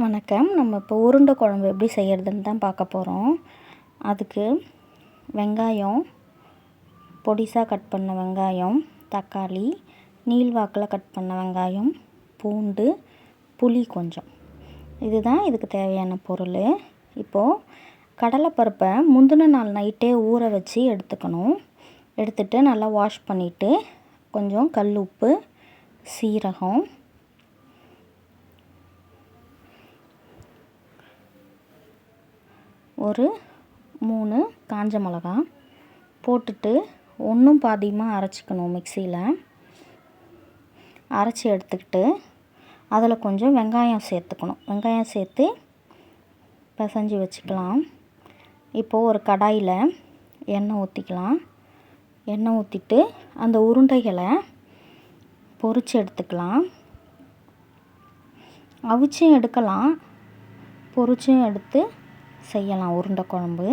வணக்கம். நம்ம இப்போ உருண்டை குழம்பு எப்படி செய்கிறதுன்னு தான் பார்க்க போகிறோம் அதுக்கு வெங்காயம் பொடிசாக கட் பண்ண வெங்காயம் தக்காளி நீள்வாக்கில் கட் பண்ண வெங்காயம் பூண்டு புளி கொஞ்சம். இதுதான் இதுக்கு தேவையான பொருள். இப்போது கடலைப்பருப்பை முந்தின நாள் நைட்டே ஊற வச்சு எடுத்துக்கணும். எடுத்துகிட்டு நல்லா வாஷ் பண்ணிவிட்டு கொஞ்சம் கல் உப்பு சீரகம் ஒரு மூணு காஞ்ச மிளகா போட்டுட்டு ஒன்றும் பாதியமாக அரைச்சிக்கணும் மிக்சியில். அரைச்சி எடுத்துக்கிட்டு அதில் கொஞ்சம் வெங்காயம் சேர்த்துக்கணும். வெங்காயம் சேர்த்து பிசைஞ்சு வச்சுக்கலாம். இப்போது ஒரு கடாயில் எண்ணெய் ஊற்றிக்கலாம். எண்ணெய் ஊற்றிட்டு அந்த உருண்டைகளை பொரித்து எடுத்துக்கலாம். அவிச்சும் எடுக்கலாம். பொரிச்சும் எடுத்து செய்யலாம் உருண்டை குழம்பு.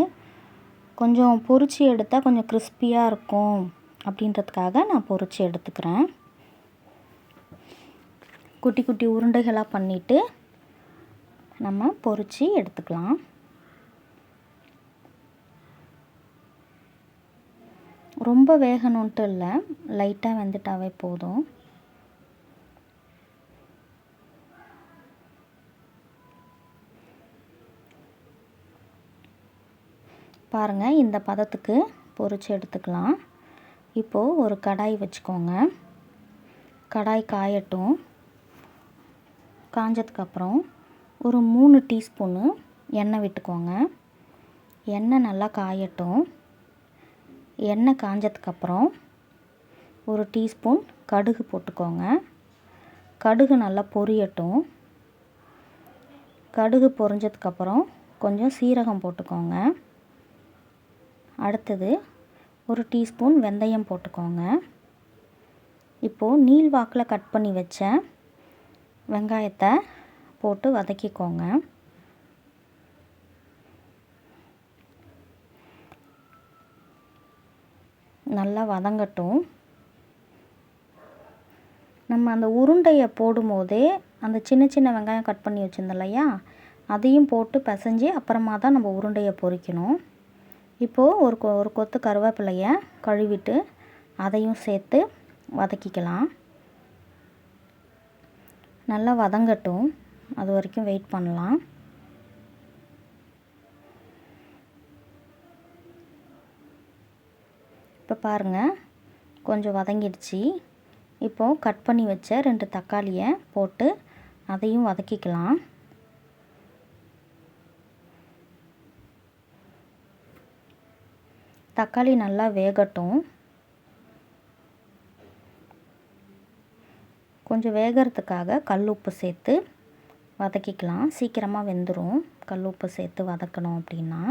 கொஞ்சம் பொரித்து எடுத்தால் கொஞ்சம் கிறிஸ்பியாக இருக்கும் அப்படின்றதுக்காக நான் பொரிச்சு எடுத்துக்கிறேன். குட்டி குட்டி உருண்டைகளாக பண்ணிவிட்டு நம்ம பொரித்து எடுத்துக்கலாம். ரொம்ப வேகணுன்ட்டு இல்லை லைட்டாக வெந்துட்டாவே போதும். பாருங்கள் இந்த பதத்துக்கு பொரித்து எடுத்துக்கலாம். இப்போது ஒரு கடாய் வச்சுக்கோங்க. கடாய் காயட்டும். காஞ்சதுக்கப்புறம் ஒரு மூணு டீஸ்பூனு எண்ணெய் விட்டுக்கோங்க. எண்ணெய் நல்லா காயட்டும். எண்ணெய் காஞ்சதுக்கப்புறம் ஒரு டீஸ்பூன் கடுகு போட்டுக்கோங்க. கடுகு நல்லா பொரியட்டும். கடுகு பொரிஞ்சதுக்கப்புறம் கொஞ்சம் சீரகம் போட்டுக்கோங்க. அடுத்தது ஒரு டீஸ்பூன் வெந்தயம் போட்டுக்கோங்க. இப்போது நீள் வாக்கில் கட் பண்ணி வச்ச வெங்காயத்தை போட்டு வதக்கிக்கோங்க. நல்லா வதங்கட்டும். நம்ம அந்த உருண்டையை போடும்போதே அந்த சின்ன சின்ன வெங்காயம் கட் பண்ணி வச்சுருந்தோம் இல்லையா? அதையும் போட்டு பிசைஞ்சு அப்புறமா தான் நம்ம உருண்டையை பொறிக்கணும் இப்போது ஒரு கொ ஒரு கொத்து கருவேப்பிலையை கழுவிட்டு அதையும் சேர்த்து வதக்கிக்கலாம். நல்லா வதங்கட்டும். அது வரைக்கும் வெயிட் பண்ணலாம். இப்போ பாருங்கள் கொஞ்சம் வதங்கிடுச்சு. இப்போது கட் பண்ணி வச்ச ரெண்டு தக்காளியை போட்டு அதையும் வதக்கிக்கலாம். தக்காளி நல்லா வேகட்டும். கொஞ்சம் வேகிறதுக்காக கல் உப்பு சேர்த்து வதக்கிக்கலாம். சீக்கிரமாக வெந்துடும் கல் உப்பு சேர்த்து வதக்கணும் அப்படின்னா.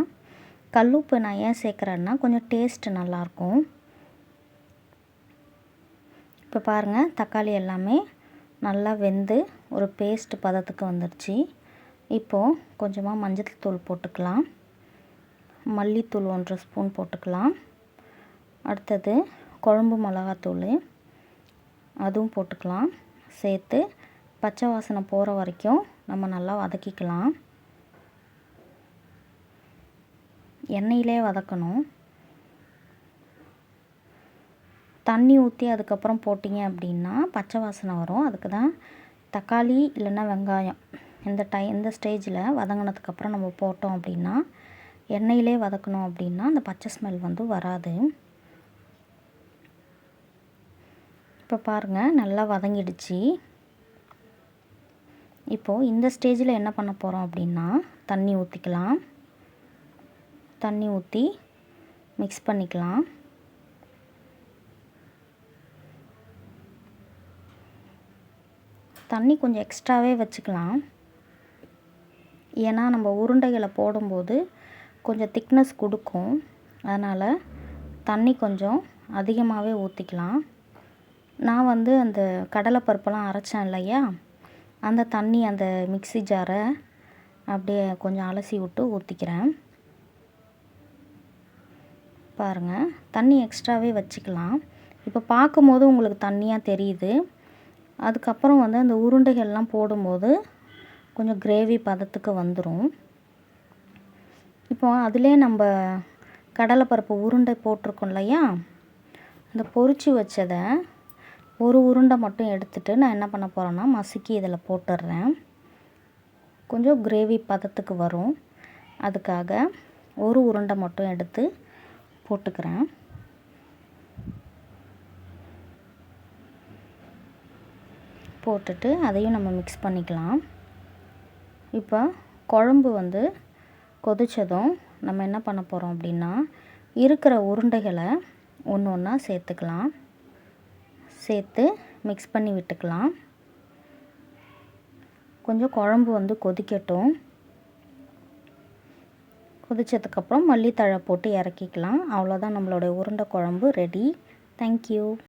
கல் உப்பு நான் ஏன் சேர்க்குறேன்னா கொஞ்சம் டேஸ்ட்டு நல்லாயிருக்கும் இப்போ பாருங்கள் தக்காளி எல்லாமே நல்லா வெந்து ஒரு பேஸ்ட் பதத்துக்கு வந்துடுச்சு இப்போது கொஞ்சமாக மஞ்சள் தூள் போட்டுக்கலாம். மல்லித்தூள் ஒன்றரை ஸ்பூன் போட்டுக்கலாம். அடுத்தது குழம்பு மிளகாத்தூள் அதுவும் போட்டுக்கலாம். சேர்த்து பச்சை வாசனை போகிற வரைக்கும் நம்ம நல்லா வதக்கிக்கலாம். எண்ணெயிலே வதக்கணும். தண்ணி ஊற்றி அதுக்கப்புறம் போட்டிங்க அப்படின்னா பச்சை வாசனை வரும். அதுக்கு தான் தக்காளி இல்லைன்னா வெங்காயம். இந்த டை இந்த ஸ்டேஜில் வதங்கினதுக்கப்புறம் நம்ம போட்டோம் அப்படின்னா எண்ணெயிலே வதக்கணும் அப்படின்னா அந்த பச்சை ஸ்மெல் வந்து வராது. இப்போ பாருங்கள் நல்லா வதங்கிடுச்சு. இப்போது இந்த ஸ்டேஜில் என்ன பண்ண போகிறோம் அப்படின்னா தண்ணி ஊற்றிக்கலாம் தண்ணி ஊற்றி மிக்ஸ் பண்ணிக்கலாம். தண்ணி கொஞ்சம் எக்ஸ்ட்ராவே வச்சுக்கலாம். ஏன்னா நம்ம உருண்டைகளை போடும்போது கொஞ்சம் திக்னஸ் கொடுக்கும். அதனால் தண்ணி கொஞ்சம் அதிகமாகவே ஊற்றிக்கலாம் நான் வந்து அந்த கடலைப்பருப்பெல்லாம் அரைச்சேன் இல்லையா? அந்த தண்ணி அந்த மிக்சி ஜாரை அப்படியே கொஞ்சம் அலசி விட்டு ஊற்றிக்கிறேன் பாருங்கள் தண்ணி எக்ஸ்ட்ராவே வச்சுக்கலாம். இப்போ பார்க்கும்போது உங்களுக்கு தண்ணியாக தெரியுது. அதுக்கப்புறம் வந்து அந்த உருண்டைகள்லாம் போடும்போது கொஞ்சம் கிரேவி பதத்துக்கு வந்துடும் இப்போ அதிலே நம்ம கடலைப்பருப்பு உருண்டை போட்டிருக்கோம் இல்லையா? அந்த பொரித்து வச்சதை ஒரு உருண்டை மட்டும் எடுத்துகிட்டு நான் என்ன பண்ண போகிறேன்னா மசுக்கி இதில் போட்டுடுறேன் கொஞ்சம் கிரேவி பதத்துக்கு வரும். அதுக்காக ஒரு உருண்டை மட்டும் எடுத்து போட்டுக்கிறேன். போட்டுட்டு அதையும் நம்ம மிக்ஸ் பண்ணிக்கலாம். இப்போ குழம்பு வந்து கொதித்ததும் நம்ம என்ன பண்ண போகிறோம் அப்படின்னா இருக்கிற உருண்டைகளை ஒன்று ஒன்றா சேர்த்துக்கலாம். சேர்த்து மிக்ஸ் பண்ணி விட்டுக்கலாம். கொஞ்சம் குழம்பு வந்து கொதிக்கட்டும். கொதித்ததுக்கப்புறம் மல்லித்தழை போட்டு இறக்கிக்கலாம். அவ்வளோதான் நம்மளுடைய உருண்டை குழம்பு ரெடி தேங்க்யூ